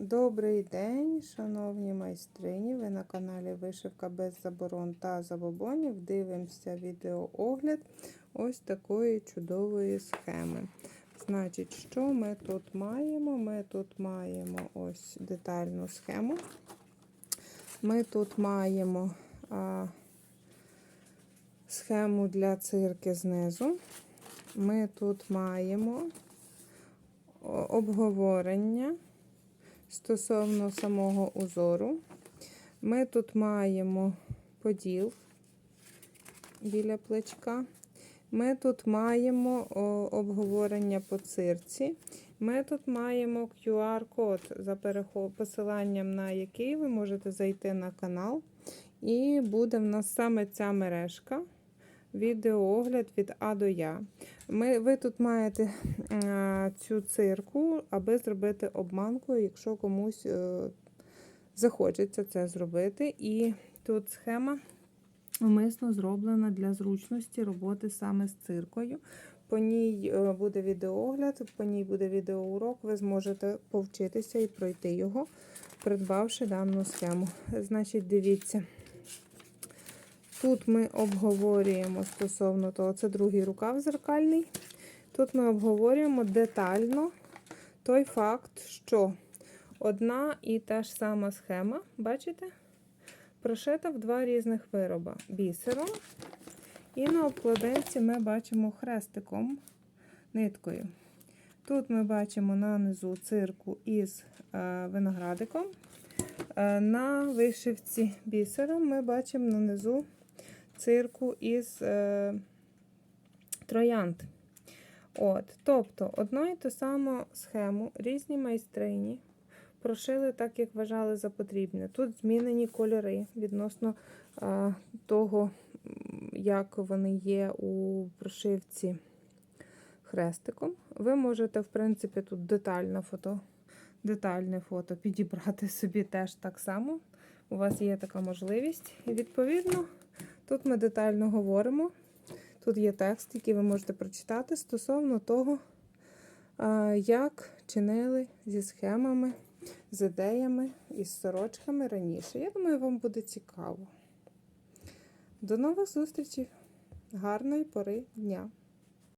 Добрий день, шановні майстрині. Ви на каналі Вишивка без заборон та забобонів. Дивимося відеоогляд ось такої чудової схеми. Значить, що ми тут маємо? Ми тут маємо ось детальну схему. Ми тут маємо а, схему для цирки знизу. Ми тут маємо обговорення стосовно самого узору. Ми тут маємо поділ біля плечка. Ми тут маємо обговорення по цирці. Ми тут маємо QR-код, за посиланням на який ви можете зайти на канал. І буде в нас саме ця мережка. Відеоогляд від А до Я. Ми, ви тут маєте е, цю цирку, аби зробити обманку, якщо комусь е, захочеться це зробити. І тут схема умисно зроблена для зручності роботи саме з циркою. По ній е, буде відеоогляд, по ній буде відеоурок. Ви зможете повчитися і пройти його, придбавши дану схему. Значить, дивіться. Тут ми обговорюємо стосовно того, це другий рукав зеркальний. Тут ми обговорюємо детально той факт, що одна і та ж сама схема, бачите, прошита в два різних вироби бісером. І на обкладинці ми бачимо хрестиком, ниткою. Тут ми бачимо нанизу цирку із е, виноградиком. Е, на вишивці бісером ми бачимо нанизу цирку із е, троянд. От, Тобто, одну і ту саму схему різні майстрині прошили так, як вважали за потрібне. Тут змінені кольори відносно е, того, як вони є у прошивці хрестиком. Ви можете, в принципі, тут детальне фото, детальне фото підібрати собі теж так само. У вас є така можливість. І відповідно. Тут ми детально говоримо. Тут є текст, який ви можете прочитати стосовно того, як чинили зі схемами, з ідеями і з сорочками раніше. Я думаю, вам буде цікаво. До нових зустрічей! Гарної пори дня!